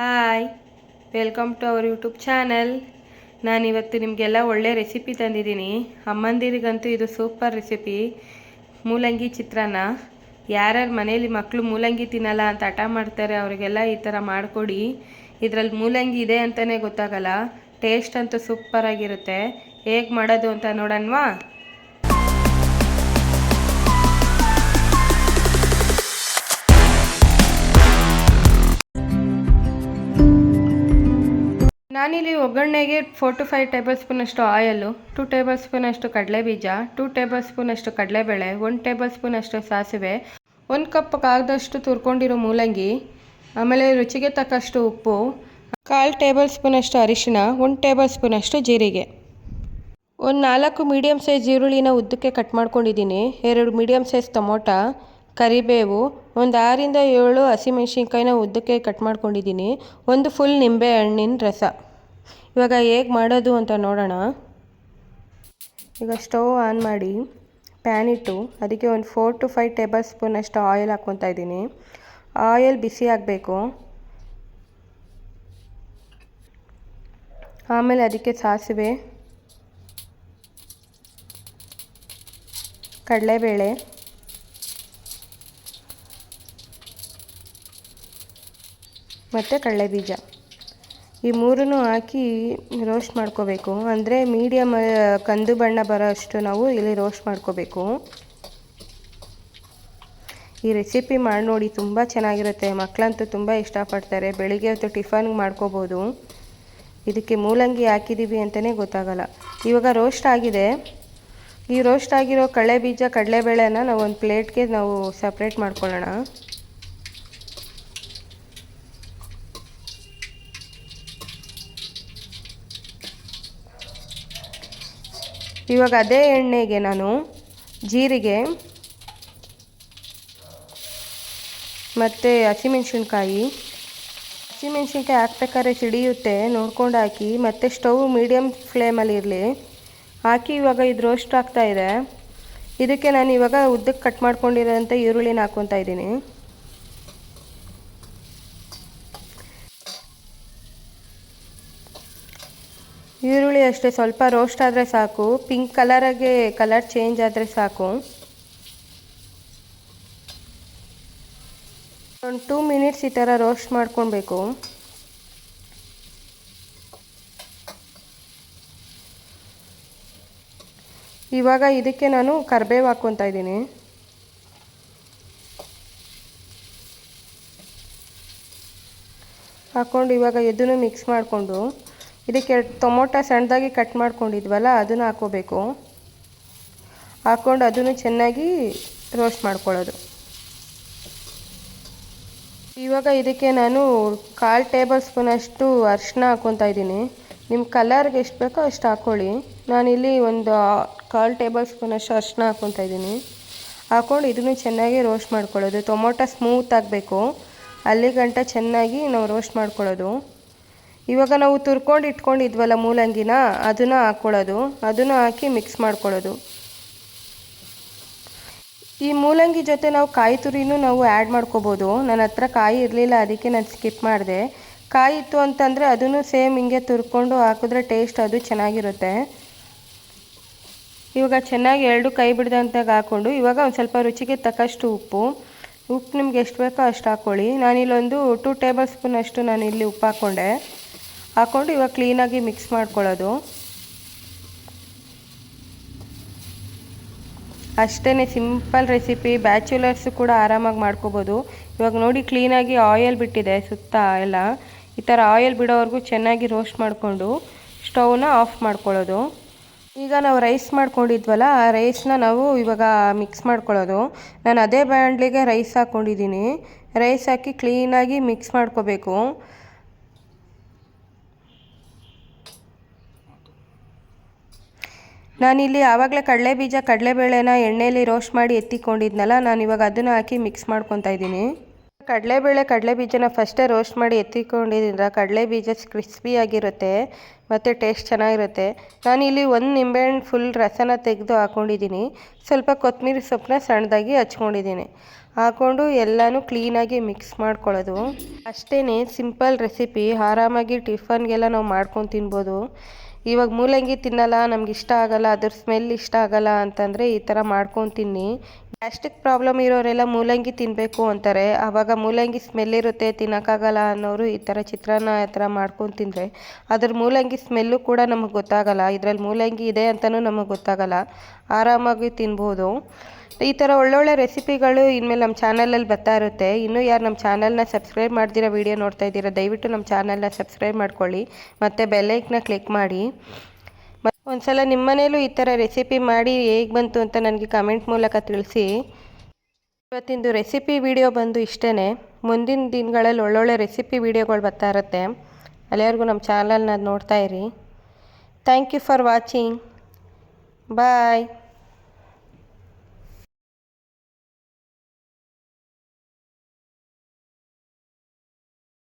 Hi welcome to our YouTube channel ನಾನಿವತ್ತು ನಿಮಗೆಲ್ಲ ಒಳ್ಳೆ ರೆಸಿಪಿ ತಂದಿದ್ದೀನಿ. ಅಮ್ಮಂದಿರಿಗಂತೂ ಇದು ಸೂಪರ್ ರೆಸಿಪಿ ಮೂಲಂಗಿ ಚಿತ್ರಾನ್ನ. ಯಾರ್ಯಾರು ಮನೇಲಿ ಮಕ್ಕಳು ಮೂಲಂಗಿ ತಿನ್ನಲ್ಲ ಅಂತ ಹಠ ಮಾಡ್ತಾರೆ, ಅವರಿಗೆಲ್ಲ ಈ ಥರ ಮಾಡಿಕೊಡಿ. ಇದರಲ್ಲಿ ಮೂಲಂಗಿ ಇದೆ ಅಂತಲೇ ಗೊತ್ತಾಗಲ್ಲ. ಟೇಸ್ಟ್ ಅಂತೂ ಸೂಪರಾಗಿರುತ್ತೆ ಹೇಗೆ ಮಾಡೋದು ಅಂತ ನೋಡೋಣವಾ? ನಾನಿಲ್ಲಿ ಒಗ್ಗರಣೆಗೆ ಫೋರ್ ಟು ಫೈವ್ ಟೇಬಲ್ ಸ್ಪೂನಷ್ಟು ಆಯಲ್ಲು ಟೂ ಟೇಬಲ್ ಸ್ಪೂನಷ್ಟು ಕಡಲೆಬೀಜ ಟೂ ಟೇಬಲ್ ಸ್ಪೂನಷ್ಟು ಕಡಲೆಬೇಳೆ ಒನ್ ಟೇಬಲ್ ಸ್ಪೂನಷ್ಟು ಸಾಸಿವೆ, ಒಂದು ಕಪ್ ಕಾಗದಷ್ಟು ತುರ್ಕೊಂಡಿರೋ ಮೂಲಂಗಿ, ಆಮೇಲೆ ರುಚಿಗೆ ತಕ್ಕಷ್ಟು ಉಪ್ಪು, ಕಾಲು ಟೇಬಲ್ ಸ್ಪೂನಷ್ಟು ಅರಿಶಿನ ಒಂದು ಟೇಬಲ್ ಸ್ಪೂನಷ್ಟು ಜೀರಿಗೆ. ಒಂದು ನಾಲ್ಕು ಮೀಡಿಯಮ್ ಸೈಜ್ ಈರುಳ್ಳಿನ ಉದ್ದಕ್ಕೆ ಕಟ್ ಮಾಡ್ಕೊಂಡಿದ್ದೀನಿ. ಎರಡು ಮೀಡಿಯಮ್ ಸೈಜ್ ಟೊಮೊಟ, ಕರಿಬೇವು, ಒಂದು ಆರಿಂದ ಏಳು ಹಸಿಮೆಣ್ಸಿನ್ಕಾಯಿನ ಉದ್ದಕ್ಕೆ ಕಟ್ ಮಾಡ್ಕೊಂಡಿದ್ದೀನಿ. ಒಂದು ಫುಲ್ ನಿಂಬೆ ಹಣ್ಣಿನ ರಸ. ಇವಾಗ ಹೇಗೆ ಮಾಡೋದು ಅಂತ ನೋಡೋಣ. ಈಗ ಸ್ಟವ್ ಆನ್ ಮಾಡಿ, ಪ್ಯಾನ್ ಇಟ್ಟು ಅದಕ್ಕೆ ಒಂದು ಫೋರ್ ಟು ಫೈವ್ ಟೇಬಲ್ ಸ್ಪೂನಷ್ಟು ಆಯಿಲ್ ಹಾಕ್ಕೊತಾ ಇದ್ದೀನಿ. ಆಯಿಲ್ ಬಿಸಿ ಆಗಬೇಕು. ಆಮೇಲೆ ಅದಕ್ಕೆ ಸಾಸಿವೆ, ಕಡಲೆಬೇಳೆ, ಮತ್ತು ಕಡಲೆಬೀಜ. ಈ ಮೂರನ್ನು ಹಾಕಿ ರೋಸ್ಟ್ ಮಾಡ್ಕೋಬೇಕು. ಅಂದರೆ ಮೀಡಿಯಮ್ ಕಂದು ಬಣ್ಣ ಬರೋ ಅಷ್ಟು ನಾವು ಇಲ್ಲಿ ರೋಸ್ಟ್ ಮಾಡ್ಕೋಬೇಕು. ಈ ರೆಸಿಪಿ ಮಾಡಿ ನೋಡಿ, ತುಂಬ ಚೆನ್ನಾಗಿರುತ್ತೆ. ಮಕ್ಕಳಂತೂ ತುಂಬ ಇಷ್ಟಪಡ್ತಾರೆ. ಬೆಳಿಗ್ಗೆ ಹೊತ್ತು ಟಿಫನ್ಗೆ ಮಾಡ್ಕೋಬೋದು. ಇದಕ್ಕೆ ಮೂಲಂಗಿ ಹಾಕಿದ್ದೀವಿ ಅಂತಲೇ ಗೊತ್ತಾಗಲ್ಲ. ಇವಾಗ ರೋಸ್ಟ್ ಆಗಿದೆ. ಈ ರೋಸ್ಟ್ ಆಗಿರೋ ಕಳೆ ಬೀಜ, ಕಡಲೆಬೇಳೆನ ನಾವು ಒಂದು ಪ್ಲೇಟ್ಗೆ ನಾವು ಸಪ್ರೇಟ್ ಮಾಡ್ಕೊಳ್ಳೋಣ. ಇವಾಗ ಅದೇ ಎಣ್ಣೆಗೆ ನಾನು ಜೀರಿಗೆ ಮತ್ತು ಹಸಿಮೆಣ್ಸಿನ್ಕಾಯಿ. ಹಸಿಮೆಣ್ಸಿನ್ಕಾಯಿ ಹಾಕ್ಬೇಕಾದ್ರೆ ಸಿಡಿಯುತ್ತೆ, ನೋಡ್ಕೊಂಡು ಹಾಕಿ, ಮತ್ತು ಸ್ಟವ್ ಮೀಡಿಯಮ್ ಫ್ಲೇಮಲ್ಲಿ ಇರಲಿ. ಹಾಕಿ ಇವಾಗ ಇದು ರೋಸ್ಟ್ ಆಗ್ತಾ ಇದೆ. ಇದಕ್ಕೆ ನಾನು ಇವಾಗ ಉದ್ದಕ್ಕೆ ಕಟ್ ಮಾಡ್ಕೊಂಡಿರೋಂಥ ಈರುಳ್ಳಿನ ಹಾಕ್ಕೊತಾ ಇದ್ದೀನಿ. ಈರುಳ್ಳಿ ಅಷ್ಟೇ, ಸ್ವಲ್ಪ ರೋಸ್ಟ್ ಆದರೆ ಸಾಕು ಪಿಂಕ್ ಕಲರಾಗೆ ಕಲರ್ ಚೇಂಜ್ ಆದರೆ ಸಾಕು. ಒಂದು ಟೂ ಮಿನಿಟ್ಸ್ ಈ ಥರ ರೋಸ್ಟ್ ಮಾಡ್ಕೊಳ್ಬೇಕು. ಇವಾಗ ಇದಕ್ಕೆ ನಾನು ಕರ್ಬೇವು ಹಾಕ್ಕೊತಾ ಇದ್ದೀನಿ. ಹಾಕ್ಕೊಂಡು ಇವಾಗ ಎದ್ದು ಮಿಕ್ಸ್ ಮಾಡಿಕೊಂಡು. ಇದಕ್ಕೆ ಟೊಮೊಟೊ ಸಣ್ಣದಾಗಿ ಕಟ್ ಮಾಡ್ಕೊಂಡಿದ್ವಲ್ಲ, ಅದನ್ನು ಹಾಕೋಬೇಕು. ಹಾಕ್ಕೊಂಡು ಅದನ್ನು ಚೆನ್ನಾಗಿ ರೋಸ್ಟ್ ಮಾಡ್ಕೊಳ್ಳೋದು. ಇವಾಗ ಇದಕ್ಕೆ ನಾನು ಕಾಲು ಟೇಬಲ್ ಸ್ಪೂನಷ್ಟು ಅರಿಶಿನ ಹಾಕ್ಕೊತಾ ಇದ್ದೀನಿ. ನಿಮ್ಮ ಕಲರ್ಗೆ ಎಷ್ಟು ಬೇಕೋ ಅಷ್ಟು ಹಾಕ್ಕೊಳ್ಳಿ. ನಾನಿಲ್ಲಿ ಒಂದು ಕಾಲು ಟೇಬಲ್ ಸ್ಪೂನಷ್ಟು ಅರಿಶಿನ ಹಾಕ್ಕೊತಾ ಇದ್ದೀನಿ. ಹಾಕ್ಕೊಂಡು ಇದನ್ನು ಚೆನ್ನಾಗಿ ರೋಸ್ಟ್ ಮಾಡ್ಕೊಳ್ಳೋದು. ಟೊಮೊಟೊ ಸ್ಮೂತ್ ಆಗಬೇಕು. ಅಲ್ಲಿ ಗಂಟ ಚೆನ್ನಾಗಿ ನಾವು ರೋಸ್ಟ್ ಮಾಡ್ಕೊಳ್ಳೋದು. ಇವಾಗ ನಾವು ತುರ್ಕೊಂಡು ಇಟ್ಕೊಂಡಿದ್ವಲ್ಲ ಮೂಲಂಗಿನ, ಅದನ್ನು ಹಾಕ್ಕೊಳ್ಳೋದು ಅದನ್ನು ಹಾಕಿ ಮಿಕ್ಸ್ ಮಾಡ್ಕೊಳ್ಳೋದು. ಈ ಮೂಲಂಗಿ ಜೊತೆ ನಾವು ಕಾಯಿ ತುರಿನೂ ನಾವು ಆ್ಯಡ್ ಮಾಡ್ಕೋಬೋದು. ನನ್ನ ಹತ್ರ ಕಾಯಿ ಇರಲಿಲ್ಲ, ಅದಕ್ಕೆ ನಾನು ಸ್ಕಿಪ್ ಮಾಡಿದೆ. ಕಾಯಿ ಇತ್ತು ಅಂತಂದರೆ ಅದನ್ನು ಸೇಮ್ ಹಿಂಗೆ ತುರ್ಕೊಂಡು ಹಾಕಿದ್ರೆ ಟೇಸ್ಟ್ ಅದು ಚೆನ್ನಾಗಿರುತ್ತೆ. ಇವಾಗ ಚೆನ್ನಾಗಿ ಎರಡು ಕೈ ಬಿಡ್ದಂತಾಗ ಹಾಕ್ಕೊಂಡು, ಇವಾಗ ಒಂದು ಸ್ವಲ್ಪ ರುಚಿಗೆ ತಕ್ಕಷ್ಟು ಉಪ್ಪು. ಉಪ್ಪು ನಿಮ್ಗೆ ಎಷ್ಟು ಬೇಕೋ ಅಷ್ಟು ಹಾಕ್ಕೊಳ್ಳಿ ನಾನಿಲ್ಲೊಂದು ಟೂ ಟೇಬಲ್ ಸ್ಪೂನ್ ಅಷ್ಟು ನಾನು ಇಲ್ಲಿ ಉಪ್ಪು ಹಾಕ್ಕೊಂಡೆ ಹಾಕ್ಕೊಂಡು ಇವಾಗ ಕ್ಲೀನಾಗಿ ಮಿಕ್ಸ್ ಮಾಡ್ಕೊಳ್ಳೋದು. ಅಷ್ಟೇ ಸಿಂಪಲ್ ರೆಸಿಪಿ ಬ್ಯಾಚುಲರ್ಸು ಕೂಡ ಆರಾಮಾಗಿ ಮಾಡ್ಕೋಬೋದು. ಇವಾಗ ನೋಡಿ ಕ್ಲೀನಾಗಿ ಆಯಿಲ್ ಬಿಟ್ಟಿದೆ ಸುತ್ತ ಎಲ್ಲ. ಈ ಥರ ಆಯಿಲ್ ಬಿಡೋವರೆಗೂ ಚೆನ್ನಾಗಿ ರೋಸ್ಟ್ ಮಾಡಿಕೊಂಡು ಸ್ಟೌವ್ನ ಆಫ್ ಮಾಡ್ಕೊಳ್ಳೋದು. ಈಗ ನಾವು ರೈಸ್ ಮಾಡ್ಕೊಂಡಿದ್ವಲ್ಲ, ಆ ರೈಸ್ನ ನಾವು ಇವಾಗ ಮಿಕ್ಸ್ ಮಾಡ್ಕೊಳ್ಳೋದು. ನಾನು ಅದೇ ಬ್ಯಾಂಡ್ಲಿಗೆ ರೈಸ್ ಹಾಕ್ಕೊಂಡಿದ್ದೀನಿ ರೈಸ್ ಹಾಕಿ ಕ್ಲೀನಾಗಿ ಮಿಕ್ಸ್ ಮಾಡ್ಕೋಬೇಕು. ನಾನಿಲ್ಲಿ ಆವಾಗಲೇ ಕಡಲೆ ಬೀಜ ಕಡಲೆಬೇಳೆನ ಎಣ್ಣೆಯಲ್ಲಿ ರೋಸ್ಟ್ ಮಾಡಿ ಎತ್ತಿಕೊಂಡಿದ್ನಲ್ಲ ನಾನು ಇವಾಗ ಅದನ್ನು ಹಾಕಿ ಮಿಕ್ಸ್ ಮಾಡ್ಕೊತಾ ಇದ್ದೀನಿ. ಕಡಲೆಬೇಳೆ ಕಡಲೆ ಬೀಜನ ಫಸ್ಟೇ ರೋಸ್ಟ್ ಮಾಡಿ ಎತ್ತಿಕೊಂಡಿದ್ರಿಂದ ಕಡಲೆ ಬೀಜ ಕ್ರಿಸ್ಪಿಯಾಗಿರುತ್ತೆ ಮತ್ತು ಟೇಸ್ಟ್ ಚೆನ್ನಾಗಿರುತ್ತೆ. ನಾನಿಲ್ಲಿ ಒಂದು ನಿಂಬೆಹಣ್ಣು ಫುಲ್ ರಸನ ತೆಗೆದು ಹಾಕ್ಕೊಂಡಿದ್ದೀನಿ ಸ್ವಲ್ಪ ಕೊತ್ತಂಬರಿ ಸೊಪ್ಪನ್ನ ಸಣ್ಣದಾಗಿ ಹಚ್ಕೊಂಡಿದ್ದೀನಿ. ಹಾಕ್ಕೊಂಡು ಎಲ್ಲನೂ ಕ್ಲೀನಾಗಿ ಮಿಕ್ಸ್ ಮಾಡ್ಕೊಳ್ಳೋದು. ಅಷ್ಟೇ ಸಿಂಪಲ್ ರೆಸಿಪಿ ಆರಾಮಾಗಿ ಟಿಫನ್ಗೆಲ್ಲ ನಾವು ಮಾಡ್ಕೊಂಡು ತಿನ್ಬೋದು. ಇವಾಗ ಮೂಲಂಗಿ ತಿನ್ನಲ್ಲ, ನಮ್ಗೆ ಇಷ್ಟ ಆಗಲ್ಲ, ಅದ್ರ ಸ್ಮೆಲ್ ಇಷ್ಟ ಆಗಲ್ಲ ಅಂತಂದರೆ ಈ ಥರ ಮಾಡ್ಕೊಂಡು ತಿನ್ನಿ. ಗ್ಯಾಸ್ಟ್ರಿಕ್ ಪ್ರಾಬ್ಲಮ್ ಇರೋರೆಲ್ಲ ಮೂಲಂಗಿ ತಿನ್ನಬೇಕು ಅಂತಾರೆ. ಆವಾಗ ಮೂಲಂಗಿ ಸ್ಮೆಲ್ ಇರುತ್ತೆ, ತಿನ್ನೋಕ್ಕಾಗಲ್ಲ ಅನ್ನೋರು ಈ ಥರ ಚಿತ್ರಾನ್ನ ಆ ಥರ ಮಾಡ್ಕೊಂಡು ತಿಂದರೆ. ಅದ್ರ ಮೂಲಂಗಿ ಸ್ಮೆಲ್ಲು ಕೂಡ ನಮಗೆ ಗೊತ್ತಾಗಲ್ಲ. ಇದರಲ್ಲಿ ಮೂಲಂಗಿ ಇದೆ ಅಂತಲೂ ನಮಗೆ ಗೊತ್ತಾಗಲ್ಲ. ಆರಾಮಾಗಿ ತಿನ್ಬೋದು. ಈ ಥರ ಒಳ್ಳೊಳ್ಳೆ ರೆಸಿಪಿಗಳು ಇನ್ಮೇಲೆ ನಮ್ಮ ಚಾನಲಲ್ಲಿ ಬರ್ತಾ ಇರುತ್ತೆ. ಇನ್ನೂ ಯಾರು ನಮ್ಮ ಚಾನಲ್ನ ಸಬ್ಸ್ಕ್ರೈಬ್ ಮಾಡ್ದಿರೋ ವೀಡಿಯೋ ನೋಡ್ತಾ ಇದ್ದೀರಾ, ದಯವಿಟ್ಟು ನಮ್ಮ ಚಾನಲ್ನ ಸಬ್ಸ್ಕ್ರೈಬ್ ಮಾಡ್ಕೊಳ್ಳಿ. ಮತ್ತು ಬೆಲ್ಲೈಕ್ನ ಕ್ಲಿಕ್ ಮಾಡಿ. ಮತ್ತು ಒಂದ್ಸಲ ನಿಮ್ಮ ಮನೇಲೂ ಈ ಥರ ರೆಸಿಪಿ ಮಾಡಿ ಹೇಗೆ ಬಂತು ಅಂತ ನನಗೆ ಕಮೆಂಟ್ ಮೂಲಕ ತಿಳಿಸಿ. ಇವತ್ತಿಂದು ರೆಸಿಪಿ ವಿಡಿಯೋ ಬಂದು ಇಷ್ಟೇ ಮುಂದಿನ ದಿನಗಳಲ್ಲಿ ಒಳ್ಳೊಳ್ಳೆ ರೆಸಿಪಿ ವಿಡಿಯೋಗಳು ಬರ್ತಾ ಇರುತ್ತೆ. ಅಲ್ಲಿವರೆಗೂ ನಮ್ಮ ಚಾನಲ್ನ ನೋಡ್ತಾ ಇರಿ. Thank you for watching bye